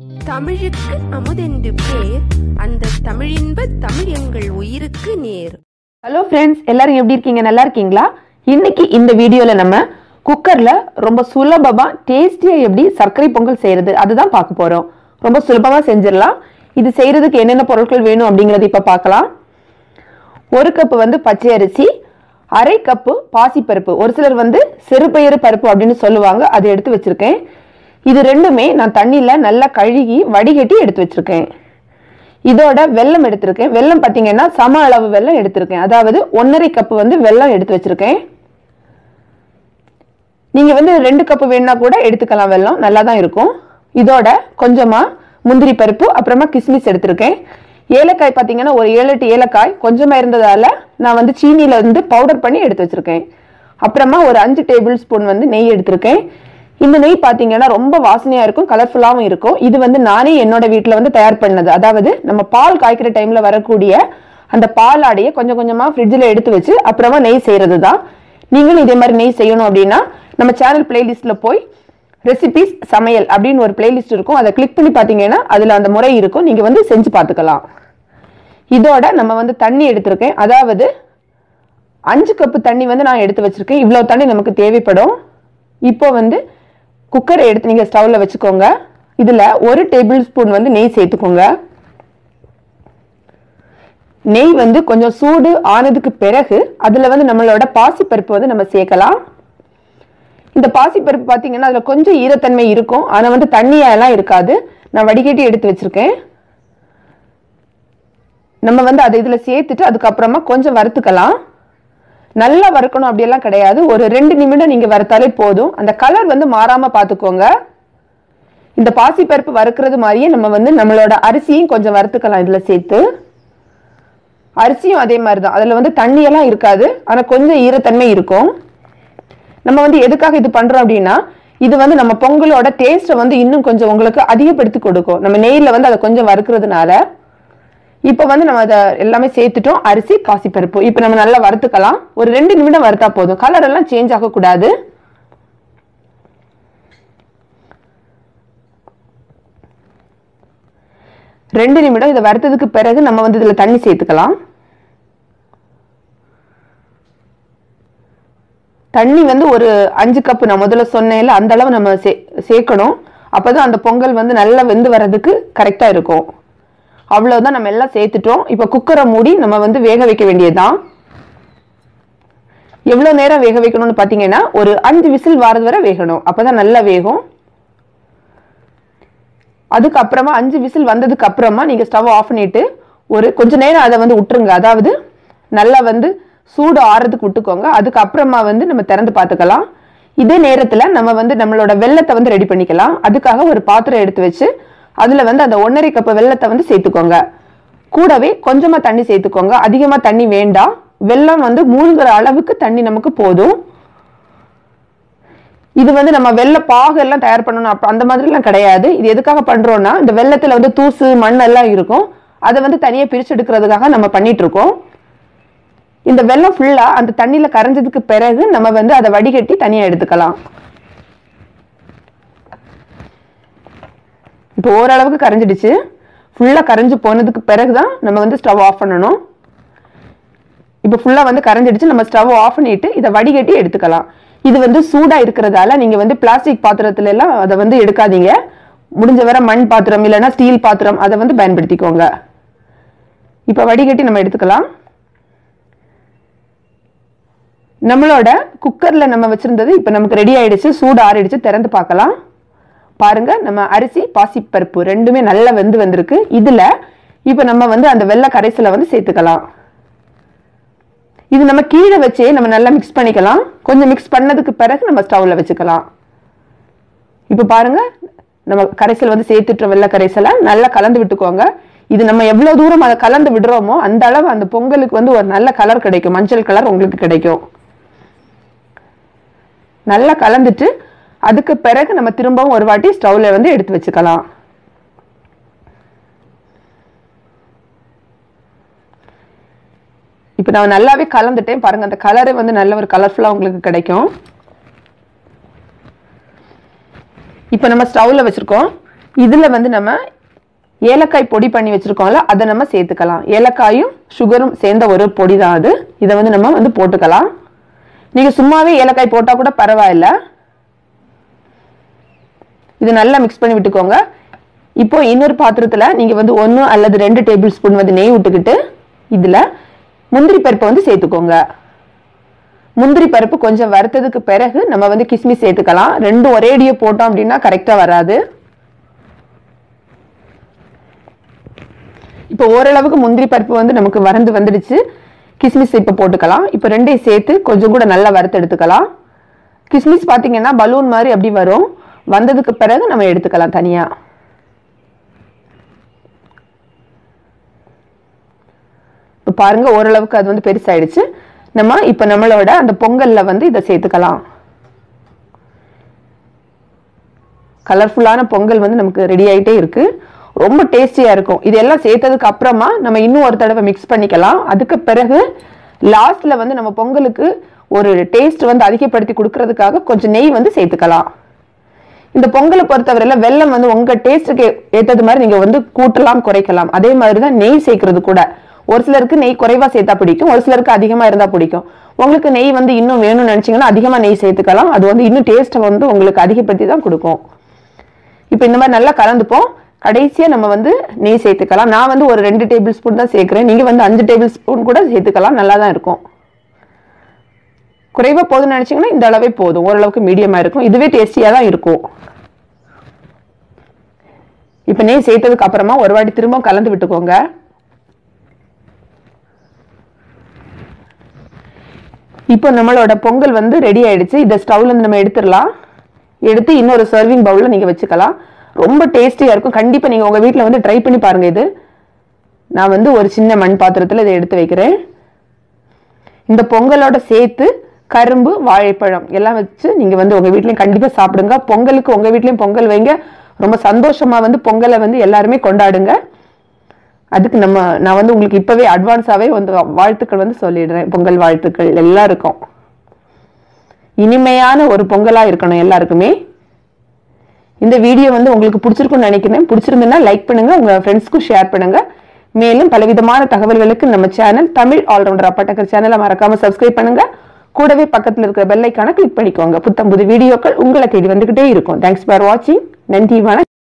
தமிழுக்கு அமுதென்று பேர். அந்த தமிழின்ப தமிழ் எங்கள் உயிருக்கு நேர். ஹலோ ஃப்ரெண்ட்ஸ் எல்லாரும் எப்படி இருக்கீங்க? நல்லா இருக்கீங்களா? இன்னைக்கு இந்த வீடியோல நம்ம குக்கர்ல ரொம்ப சுலபமா டேஸ்டியா எப்படி சர்க்கரை பொங்கல் செய்யறது அதுதான் பார்க்க போறோம். ரொம்ப சுலபமா செஞ்சிடலாம். இது செய்யறதுக்கு என்னென்ன பொருட்கள் வேணும் அப்படிங்கறத இப்ப பார்க்கலாம். ஒரு கப்பு வந்து பச்சை அரிசி அரை கப்பு பாசிப்பருப்பு. ஒரு சிலர் வந்து சிறுபயிறு பருப்பு அப்படின்னு சொல்லுவாங்க. அதை எடுத்து வச்சிருக்கேன். இது ரெண்டுமே நான் தண்ணியில் நல்லா கழுகி வடிகட்டி எடுத்து வச்சுருக்கேன். இதோட வெல்லம் எடுத்திருக்கேன். வெல்லம் பார்த்தீங்கன்னா சம அளவு வெல்லம் எடுத்திருக்கேன். அதாவது ஒன்றரை கப்பு வந்து வெல்லம் எடுத்து வச்சுருக்கேன். நீங்கள் வந்து ரெண்டு கப்பு வேணா கூட எடுத்துக்கலாம் வெல்லம். நல்லா தான் இருக்கும். இதோட கொஞ்சமாக முந்திரி பருப்பு அப்புறமா கிஸ்மிஸ் எடுத்திருக்கேன். ஏலக்காய் பார்த்தீங்கன்னா ஒரு ஏழு எட்டு ஏலக்காய். கொஞ்சமாக இருந்ததால் நான் வந்து சீனியில வந்து பவுடர் பண்ணி எடுத்து வச்சுருக்கேன். அப்புறமா ஒரு அஞ்சு டேபிள் ஸ்பூன் வந்து நெய் எடுத்திருக்கேன். இந்த நெய் பார்த்தீங்கன்னா ரொம்ப வாசனையாக இருக்கும் கலர்ஃபுல்லாகவும் இருக்கும். இது வந்து நானே என்னோட வீட்டில் வந்து தயார் பண்ணது. அதாவது நம்ம பால் காய்க்கிற டைமில் வரக்கூடிய அந்த பால் ஆடையை கொஞ்சம் கொஞ்சமாக ஃப்ரிட்ஜில் எடுத்து வச்சு அப்புறமா நெய் செய்கிறது தான் நீங்களும் இதே மாதிரி நெய் செய்யணும் அப்படின்னா நம்ம சேனல் பிளேலிஸ்ட்ல போய் ரெசிபிஸ் சமையல் அப்படின்னு ஒரு பிளேலிஸ்ட் இருக்கும். அதை கிளிக் பண்ணி பார்த்தீங்கன்னா அதில் அந்த முறை இருக்கும். நீங்கள் வந்து செஞ்சு பார்த்துக்கலாம். இதோட நம்ம வந்து தண்ணி எடுத்திருக்கேன். அதாவது அஞ்சு கப்பு தண்ணி வந்து நான் எடுத்து வச்சுருக்கேன். இவ்வளோ தண்ணி நமக்கு தேவைப்படும். இப்போ வந்து குக்கரை எடுத்து நீங்கள் ஸ்டவ்வில் வச்சுக்கோங்க. இதில் ஒரு டேபிள் ஸ்பூன் வந்து நெய் சேர்த்துக்கோங்க. நெய் வந்து கொஞ்சம் சூடு ஆனதுக்கு பிறகு அதில் வந்து நம்மளோட பாசிப்பருப்பு வந்து நம்ம சேர்க்கலாம். இந்த பாசிப்பருப்பு பார்த்தீங்கன்னா அதில் கொஞ்சம் ஈரத்தன்மை இருக்கும். ஆனால் வந்து தண்ணியெல்லாம் இருக்காது. நான் வடிகட்டி எடுத்து வச்சுருக்கேன். நம்ம வந்து அதை இதில் சேர்த்துட்டு அதுக்கப்புறமா கொஞ்சம் வறுத்துக்கலாம். நல்லா வறுக்கணும் அப்படியெல்லாம் கிடையாது. ஒரு ரெண்டு நிமிடம் நீங்கள் வறுத்தாலே போதும். அந்த கலர் வந்து மாறாமல் பார்த்துக்கோங்க இந்த பாசிப்பருப்பு வறுக்கிறது மாதிரியே நம்ம வந்து நம்மளோட அரிசியும் கொஞ்சம் வறுத்துக்கலாம் இதில் சேர்த்து. அரிசியும் அதே மாதிரி தான் அதில் வந்து தண்ணியெல்லாம் இருக்காது. ஆனால் கொஞ்சம் ஈரத்தன்மை இருக்கும். நம்ம வந்து எதுக்காக இது பண்ணுறோம் அப்படின்னா இது வந்து நம்ம பொங்கலோட டேஸ்ட்டை வந்து இன்னும் கொஞ்சம் உங்களுக்கு அதிகப்படுத்தி கொடுக்கும். நம்ம நெய்யில் வந்து அதை கொஞ்சம் வறுக்கிறதுனால. இப்போ வந்து நம்ம அதை எல்லாமே சேர்த்துட்டோம். அரிசி பாசிப்பருப்பு. இப்போ நம்ம நல்லா வறுத்துக்கலாம். ஒரு ரெண்டு நிமிடம் வறுத்தா போதும். கலர் எல்லாம் சேஞ்ச் ஆகக்கூடாது. ரெண்டு நிமிடம் இதை வறுத்ததுக்கு பிறகு நம்ம வந்து இதில் தண்ணி சேர்த்துக்கலாம். தண்ணி வந்து ஒரு அஞ்சு கப்பு நான் முதல்ல சொன்னேன்ல அந்த அளவு நம்ம சே சேர்க்கணும். அப்போதான் அந்த பொங்கல் வந்து நல்லா வெந்து வர்றதுக்கு கரெக்டாக இருக்கும். அவ்வளோதான் நம்ம எல்லாம் சேர்த்துட்டோம். இப்போ குக்கரை மூடி நம்ம வந்து வேக வைக்க வேண்டியதுதான். எவ்வளோ நேரம் வேக வைக்கணும்னு பார்த்தீங்கன்னா ஒரு அஞ்சு விசில் வாரது வரை வேகணும். அப்போதான் நல்லா வேகும். அதுக்கப்புறமா அஞ்சு விசில் வந்ததுக்கு அப்புறமா நீங்கள் ஸ்டவ் ஆஃப் பண்ணிட்டு ஒரு கொஞ்ச நேரம் அதை வந்து விட்டுருங்க. அதாவது நல்லா வந்து சூடு ஆறுறதுக்கு விட்டுக்கோங்க. அதுக்கப்புறமா வந்து நம்ம திறந்து பார்த்துக்கலாம். இதே நேரத்தில் நம்ம வந்து நம்மளோட வெள்ளத்தை வந்து ரெடி பண்ணிக்கலாம். அதுக்காக ஒரு பாத்திரம் எடுத்து வச்சு அதில் வந்து அந்த ஒன்றரை கப்பு வெள்ளத்தை வந்து சேர்த்துக்கோங்க. கூடவே கொஞ்சமாக தண்ணி சேர்த்துக்கோங்க. அதிகமாக தண்ணி வேண்டாம். வெள்ளம் வந்து மூழ்கிற அளவுக்கு தண்ணி நமக்கு போதும். இது வந்து நம்ம வெள்ளை பாகு எல்லாம் தயார் பண்ணணும். அப்போ அந்த மாதிரிலாம் கிடையாது. இது எதுக்காக பண்ணுறோன்னா இந்த வெள்ளத்தில் வந்து தூசு மண் எல்லாம் இருக்கும். அதை வந்து தனியாக பிரித்து எடுக்கிறதுக்காக நம்ம பண்ணிகிட்ருக்கோம் இந்த வெள்ளம் ஃபுல்லாக அந்த தண்ணியில் கரைஞ்சதுக்கு பிறகு நம்ம வந்து அதை வடிகட்டி தனியாக எடுத்துக்கலாம். இப்போ ஓரளவுக்கு கரைஞ்சிடுச்சு. ஃபுல்லாக கரைஞ்சு போனதுக்கு பிறகு தான் நம்ம வந்து ஸ்டவ் ஆஃப் பண்ணணும். இப்போ ஃபுல்லாக வந்து கரைஞ்சிடுச்சு. நம்ம ஸ்டவ் ஆஃப் பண்ணிட்டு இதை வடிகட்டி எடுத்துக்கலாம். இது வந்து சூடாக இருக்கிறதால நீங்கள் வந்து பிளாஸ்டிக் பாத்திரத்துல எல்லாம் அதை வந்து எடுக்காதீங்க. முடிஞ்ச வரை மண் பாத்திரம் இல்லைன்னா ஸ்டீல் பாத்திரம் அதை வந்து பயன்படுத்திக்கோங்க. இப்போ வடிகட்டி நம்ம எடுத்துக்கலாம். நம்மளோட குக்கரில் நம்ம வச்சுருந்தது இப்போ நமக்கு ரெடி ஆயிடுச்சு. சூடு ஆறிடுச்சு. திறந்து பார்க்கலாம். பாருங்க நம்ம அரிசி பாசிப்பருப்பு ரெண்டுமே நல்லா வெந்து வந்திருக்கு. இதுல இப்போ நம்ம வந்து அந்த வெள்ளை கரைசலை வந்து சேர்த்துக்கலாம். இது நம்ம கீழே வச்சே நம்ம நல்லா மிக்ஸ் பண்ணிக்கலாம். கொஞ்சம் மிக்ஸ் பண்ணதுக்கு பிறகு நம்ம ஸ்டவ்ல வச்சுக்கலாம். இப்போ பாருங்க நம்ம கரைசல் வந்து சேர்த்துட்டு வெள்ளை கரைசலை நல்லா கலந்து விட்டுக்கோங்க. இது நம்ம எவ்வளவு தூரம் அதை கலந்து விடுறோமோ அந்த அளவு அந்த பொங்கலுக்கு வந்து ஒரு நல்ல கலர் கிடைக்கும். மஞ்சள் கலர் உங்களுக்கு கிடைக்கும். நல்லா கலந்துட்டு அதுக்கு பிறகு நம்ம திரும்பவும் ஒரு வாட்டி ஸ்டவ்ல வந்து எடுத்து வச்சுக்கலாம். இப்போ நான் நல்லாவே கலந்துட்டேன். பாருங்க அந்த கலரே வந்து நல்ல ஒரு கலர்ஃபுல்லாக உங்களுக்கு கிடைக்கும். இப்போ நம்ம ஸ்டவ்ல வச்சிருக்கோம். இதுல வந்து நம்ம ஏலக்காய் பொடி பண்ணி வச்சிருக்கோம்ல அதை நம்ம சேர்த்துக்கலாம். ஏலக்காயும் சுகரும் சேர்ந்த ஒரு பொடி தான் அது. இதை வந்து நம்ம வந்து போட்டுக்கலாம். நீங்க சும்மாவே ஏலக்காய் போட்டா கூட பரவாயில்ல. இது நல்லா மிக்ஸ் பண்ணி விட்டுக்கோங்க. இப்போ இன்னொரு பாத்திரத்தில் நீங்கள் வந்து ஒன்று அல்லது ரெண்டு டேபிள் ஸ்பூன் வந்து நெய் விட்டுக்கிட்டு இதில் முந்திரி பருப்பை வந்து சேர்த்துக்கோங்க. முந்திரி பருப்பு கொஞ்சம் வறுத்ததுக்கு பிறகு நம்ம வந்து கிஸ்மிஸ் சேர்த்துக்கலாம். ரெண்டும் ஒரேடியே போட்டோம் அப்படின்னா கரெக்டாக வராது. இப்போ ஓரளவுக்கு முந்திரி பருப்பு வந்து நமக்கு வறந்து வந்துடுச்சு. கிஸ்மிஸ் இப்போ போட்டுக்கலாம். இப்போ ரெண்டையும் சேர்த்து கொஞ்சம் கூட நல்லா வறுத்து எடுத்துக்கலாம். கிஸ்மிஸ் பார்த்தீங்கன்னா பலூன் மாதிரி அப்படி வரும். வந்ததுக்கு பிறகு நம்ம எடுத்துக்கலாம் தனியா. இப்போ பாருங்க ஓரளவுக்கு அது வந்து பெருசாயிடுச்சு. நம்ம இப்போ நம்மளோட அந்த பொங்கல்ல வந்து இதை சேர்த்துக்கலாம். கலர்ஃபுல்லான பொங்கல் வந்து நமக்கு ரெடி ஆயிட்டே இருக்கு. ரொம்ப டேஸ்டியா இருக்கும். இதெல்லாம் சேர்த்ததுக்கு அப்புறமா நம்ம இன்னும் ஒரு தடவை மிக்ஸ் பண்ணிக்கலாம். அதுக்கு பிறகு லாஸ்ட்ல வந்து நம்ம பொங்கலுக்கு ஒரு டேஸ்ட் வந்து அதிகப்படுத்தி கொடுக்கறதுக்காக கொஞ்சம் நெய் வந்து சேர்த்துக்கலாம். இந்த பொங்கலை பொறுத்தவரையில வெள்ளம் வந்து உங்க டேஸ்ட்டுக்கு ஏற்றது மாதிரி நீங்க வந்து கூட்டலாம் குறைக்கலாம். அதே மாதிரி தான் நெய் சேர்க்கறது கூட. ஒரு சிலருக்கு நெய் குறைவா சேர்த்தா பிடிக்கும் ஒரு சிலருக்கு அதிகமா இருந்தா பிடிக்கும். உங்களுக்கு நெய் வந்து இன்னும் வேணும்னு நினைச்சீங்கன்னா அதிகமா நெய் சேர்த்துக்கலாம். அது வந்து இன்னும் டேஸ்ட்டை வந்து உங்களுக்கு அதிகப்படுத்தி தான் கொடுக்கும். இப்போ இந்த மாதிரி நல்லா கலந்துப்போம். கடைசியா நம்ம வந்து நெய் சேர்த்துக்கலாம். நான் வந்து ஒரு ரெண்டு டேபிள் ஸ்பூன் தான் சேர்க்கிறேன். நீங்க வந்து அஞ்சு டேபிள் ஸ்பூன் கூட சேர்த்துக்கலாம். நல்லா தான் இருக்கும். குறைவாக போதும்னு நினச்சிங்கன்னா இந்த அளவே போதும். ஓரளவுக்கு மீடியமாக இருக்கும். இதுவே டேஸ்டியாக தான் இருக்கும். இப்போ நெய் சேர்த்ததுக்கு அப்புறமா ஒரு வாட்டி திரும்ப கலந்து விட்டுக்கோங்க. இப்போ நம்மளோட பொங்கல் வந்து ரெடி ஆயிடுச்சு. இதை ஸ்டவ்லேருந்து நம்ம எடுத்துடலாம். எடுத்து இன்னொரு சர்விங் பவுலில் நீங்கள் வச்சுக்கலாம். ரொம்ப டேஸ்டியாக இருக்கும். கண்டிப்பாக நீங்கள் உங்கள் வீட்டில் வந்து ட்ரை பண்ணி பாருங்கள் இது. நான் வந்து ஒரு சின்ன மண் பாத்திரத்தில் இதை எடுத்து வைக்கிறேன். இந்த பொங்கலோட சேர்த்து கரும்பு வாழைப்பழம் எல்லாம் வச்சு நீங்கள் வந்து உங்கள் வீட்லேயும் கண்டிப்பாக சாப்பிடுங்க. பொங்கலுக்கு உங்கள் வீட்லேயும் பொங்கல் வைங்க. ரொம்ப சந்தோஷமாக வந்து பொங்கலை வந்து எல்லாருமே கொண்டாடுங்க. அதுக்கு நம்ம நான் வந்து உங்களுக்கு இப்போவே அட்வான்ஸாகவே வந்து வாழ்த்துக்கள் வந்து சொல்லிடுறேன். பொங்கல் வாழ்த்துக்கள் எல்லாருக்கும். இனிமையான ஒரு பொங்கலாக இருக்கணும் எல்லாருக்குமே. இந்த வீடியோ வந்து உங்களுக்கு பிடிச்சிருக்கும்னு நினைக்கிறேன். பிடிச்சிருந்ததுன்னா லைக் பண்ணுங்கள் உங்கள் ஃப்ரெண்ட்ஸ்க்கும் ஷேர் பண்ணுங்கள் மேலும் பலவிதமான தகவல்களுக்கு நம்ம சேனல் தமிழ் ஆல்ரவுண்டர் அப்பட்டக்கர் சேனலை மறக்காமல் சப்ஸ்கிரைப் பண்ணுங்கள் கூடவே பக்கத்தில் இருக்கிற பெல்லைக்கான கிளிக் பண்ணிக்கோங்க. புத்தம் புது வீடியோக்கள் உங்களை தேடி வந்துகிட்டே இருக்கும். தேங்க்ஸ் ஃபார் வாட்சிங் நன்றி வணக்கம்.